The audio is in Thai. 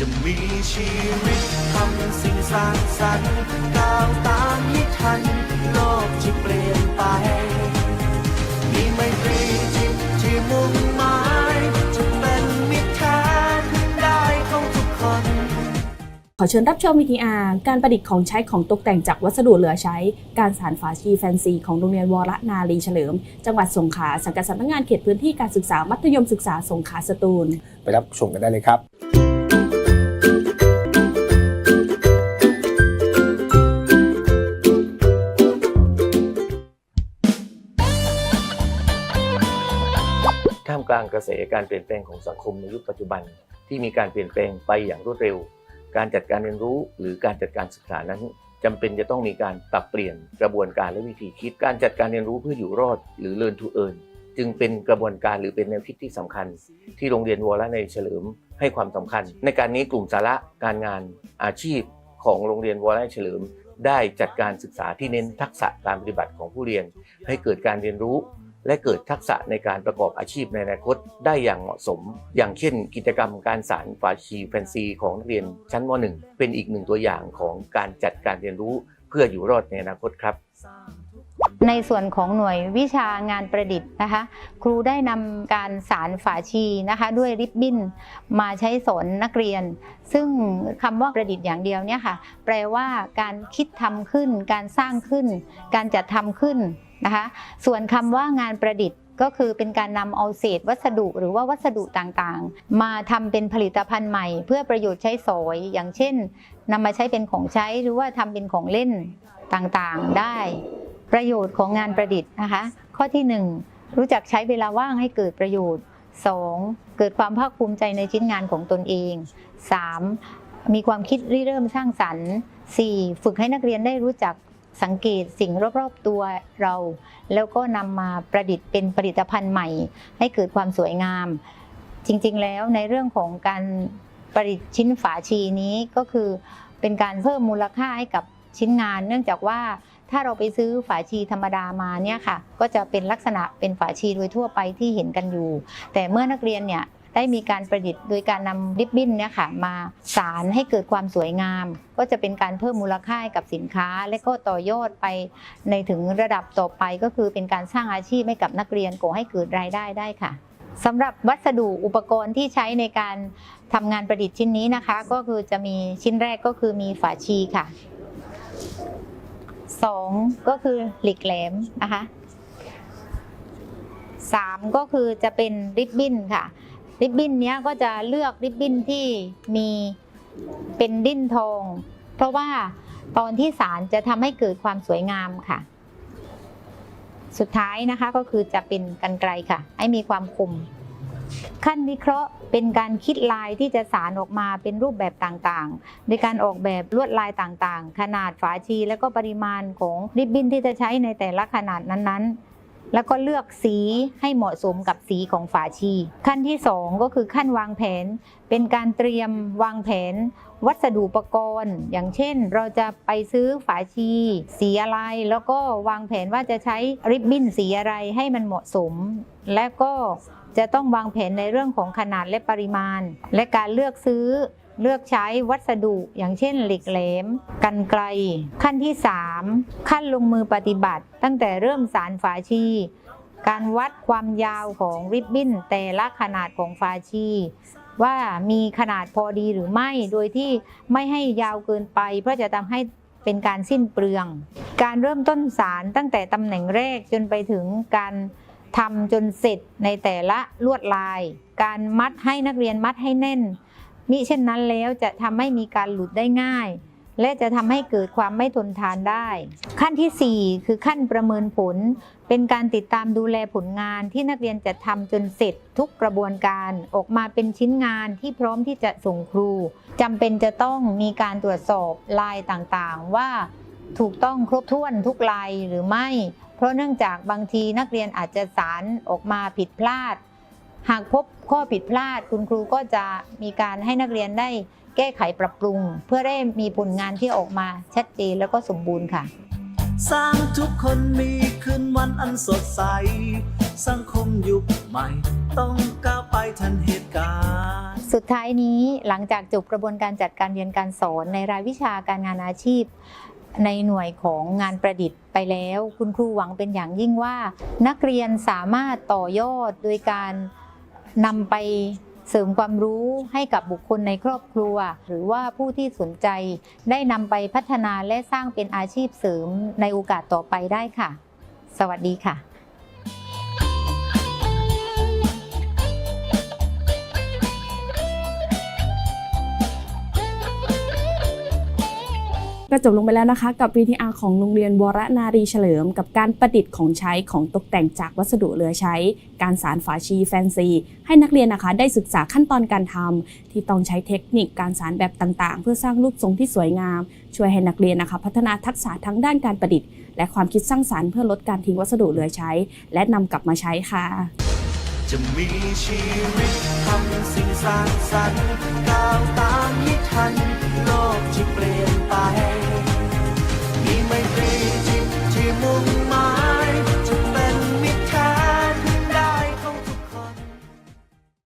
จะมีชีวิตทำสิ่งสร้างสรรค์ก้าวตามให้ทัน โลกที่เปลี่ยนไป มีไมตรีจิตที่มุ่งหมายจะเป็นมิตรแท้พึ่งได้ของทุกคน ขอเชิญรับชม VTR การประดิษฐ์ของใช้ของตกแต่งจากวัสดุเหลือใช้ การสานฝาชีแฟนซีของโรงเรียนวรนารีเฉลิม จังหวัดสงขลาสังกัดสำนักงานเขตพื้นที่การศึกษามัธยมศึกษาสงขลาสตูล ไปรับชมกันได้เลยครับ กลางกระแสการเปลี่ยนแปลงของสังคมในยุคปัจจุบัน ที่มีการเปลี่ยนแปลงไปอย่างรวดเร็ว การจัดการเรียนรู้หรือการจัดการศึกษานั้นจำเป็นจะต้องมีการปรับเปลี่ยนกระบวนการและวิธีคิด การจัดการเรียนรู้เพื่ออยู่รอด หรือ learn to earn จึงเป็นกระบวนการหรือเป็นแนวคิดที่สำคัญ ที่โรงเรียนวรในเฉลิมให้ความสำคัญ ในการนี้กลุ่มสาระการงานอาชีพของโรงเรียนวรในเฉลิม ได้จัดการศึกษาที่เน้นทักษะการปฏิบัติของผู้เรียน ให้เกิดการเรียนรู้ และเกิดทักษะในการประกอบอาชีพในอนาคตได้อย่างเหมาะสม อย่างเช่น กิจกรรมการสารฝาชีแฟนซีของนักเรียนชั้นม .1 เป็นอีกหนึ่งตัวอย่างของการจัดการเรียนรู้เพื่ออยู่รอดในอนาคตครับในส่วนของหน่วยวิชางานประดิษฐ์นะคะ ครูได้นำการสารฝาชีนะคะ ด้วยริบบิ้นมาใช้สอนนักเรียน ซึ่งคำว่าประดิษฐ์อย่างเดียวเนี่ยค่ะ แปลว่าการคิดทำขึ้น การสร้างขึ้น การจัดทำขึ้น นะคะ ส่วนคำว่างานประดิษฐ์ก็คือเป็นการนำเอาเศษวัสดุหรือว่าวัสดุต่างๆ มาทำเป็นผลิตภัณฑ์ใหม่ เพื่อประโยชน์ใช้สอย อย่างเช่นนำมาใช้เป็นของใช้หรือว่าทำเป็นของเล่นต่างๆได้ ประโยชน์ของงานประดิษฐ์นะคะ ข้อที่ 1 รู้จักใช้เวลาว่างให้เกิดประโยชน์ 2. เกิดความภาคภูมิใจในชิ้นงานของตนเอง 3. มีความคิดริเริ่มสร้างสรรค์ 4. ฝึกให้นักเรียนได้รู้จัก สังเกตสิ่งรอบๆตัวเรา แล้วก็นำมาประดิษฐ์เป็นผลิตภัณฑ์ใหม่ ให้เกิดความสวยงาม จริงๆแล้วในเรื่องของการประดิษฐ์ชิ้นฝาชีนี้ก็คือเป็นการเพิ่มมูลค่าให้กับชิ้นงาน เนื่องจากว่าถ้าเราไปซื้อฝาชีธรรมดามาเนี่ยค่ะ ก็จะเป็นลักษณะเป็นฝาชีโดยทั่วไปที่เห็นกันอยู่ แต่เมื่อนักเรียนเนี่ย ได้มีการประดิษฐ์โดยการนำริบบิ้นเนี่ยค่ะมาสารให้เกิดความสวยงาม ก็จะเป็นการเพิ่มมูลค่าให้กับสินค้า และก็ต่อยอดไปในถึงระดับต่อไปก็คือเป็นการสร้างอาชีพให้กับนักเรียนก่อให้เกิดรายได้ได้ค่ะสำหรับวัสดุอุปกรณ์ที่ใช้ในการทำงานประดิษฐ์ชิ้นนี้นะคะ ก็คือจะมีชิ้นแรกก็คือมีฝาชีค่ะสองก็คือเหล็กแหลมนะคะสามก็คือจะเป็นริบบิ้นค่ะ ริบบิ้นเนี้ยก็จะเลือกริบบิ้นที่มีเป็นดิ้นทอง เพราะว่าตอนที่สารจะทำให้เกิดความสวยงามค่ะ สุดท้ายนะคะก็คือจะเป็นกันไกลค่ะ ให้มีความคมขั้นวิเคราะห์เป็นการคิดลายที่จะสารออกมาเป็นรูปแบบต่างๆในการออกแบบลวดลายต่างๆ ขนาดฝาชี และก็ปริมาณของริบบิ้นที่จะใช้ในแต่ละขนาดนั้นๆ แล้วก็เลือกสีให้เหมาะสมกับสีของฝาชี ขั้นที่สองก็คือขั้นวางแผน เป็นการเตรียมวางแผน วัสดุอุปกรณ์ อย่างเช่น เราจะไปซื้อฝาชี สีอะไร แล้วก็วางแผนว่าจะใช้ริบบิ้นสีอะไรให้มันเหมาะสม และก็จะต้องวางแผนในเรื่องของขนาดและปริมาณ และการเลือกซื้อ เลือกใช้วัสดุอย่างเช่นเหล็กแหลม กันไกล ขั้นที่ 3 ขั้นลงมือปฏิบัติ ตั้งแต่เริ่มสารฝาชี การวัดความยาวของริบบิ้นแต่ละขนาดของฝาชี ว่ามีขนาดพอดีหรือไม่ โดยที่ไม่ให้ยาวเกินไป เพื่อจะทำให้เป็นการสิ้นเปลือง การเริ่มต้นสารตั้งแต่ตำแหน่งแรกจนไปถึงการทำจนเสร็จในแต่ละลวดลาย การมัดให้นักเรียนมัดให้แน่น มิเช่นนั้นแล้วจะทำให้มีการหลุดได้ง่าย และจะทำให้เกิดความไม่ทนทานได้ ขั้นทีสี่ 4 คือขั้นประเมินผล เป็นการติดตามดูแลผลงานที่นักเรียนจะทำจนเสร็จทุกกระบวนการออกมาเป็นชิ้นงานที่พร้อมที่จะส่งครูจำเป็นจะต้องมีการตรวจสอบลายต่างๆ ว่าถูกต้องครบถ้วนทุกลายหรือไม่ เพราะเนื่องจากบางทีนักเรียนอาจจะสารออกมาผิดพลาด หากพบข้อผิดพลาดคุณครูก็จะมีการให้นักเรียนได้แก้ไขปรับปรุง เพื่อได้มีผลงานที่ออกมาชัดเจนแล้วก็สมบูรณ์ค่ะ สร้างทุกคนมีคืนวันอันสดใส สังคมยุคใหม่ ต้องก้าวไปทันเหตุการณ์ สุดท้ายนี้หลังจากจบกระบวนการจัดการเรียนการสอนในรายวิชาการงานอาชีพในหน่วยของงานประดิษฐ์ไปแล้ว คุณครูหวังเป็นอย่างยิ่งว่า นักเรียนสามารถต่อยอดโดยการ นำไปเสริมความรู้ให้กับบุคคลในครอบครัว หรือว่าผู้ที่สนใจ ได้นำไปพัฒนาและสร้างเป็นอาชีพเสริมในโอกาสต่อไปได้ค่ะ สวัสดีค่ะ ก็จบลงไปแล้วนะคะกับ VTR ของโรงเรียนวรนารีเฉลิม กับการประดิษฐ์ของใช้ของตกแต่งจากวัสดุเหลือใช้ การสารฝาชีแฟนซี ให้นักเรียนนะคะได้ศึกษาขั้นตอนการทำที่ต้องใช้เทคนิคการสารแบบต่างๆ เพื่อสร้างรูปทรงที่สวยงาม ช่วยให้นักเรียนนะคะ พัฒนาทักษะทั้งด้านการประดิษฐ์ และความคิดสร้างสารรค์เพื่อลดการทิ้งวัสดุเหลือใช้ และนำกลับมาใช้ค่ะ จะมีชีวิตทำสิ่งสร้างสรรค์ก้าวตามให้ทันโลกที่เปลี่ยน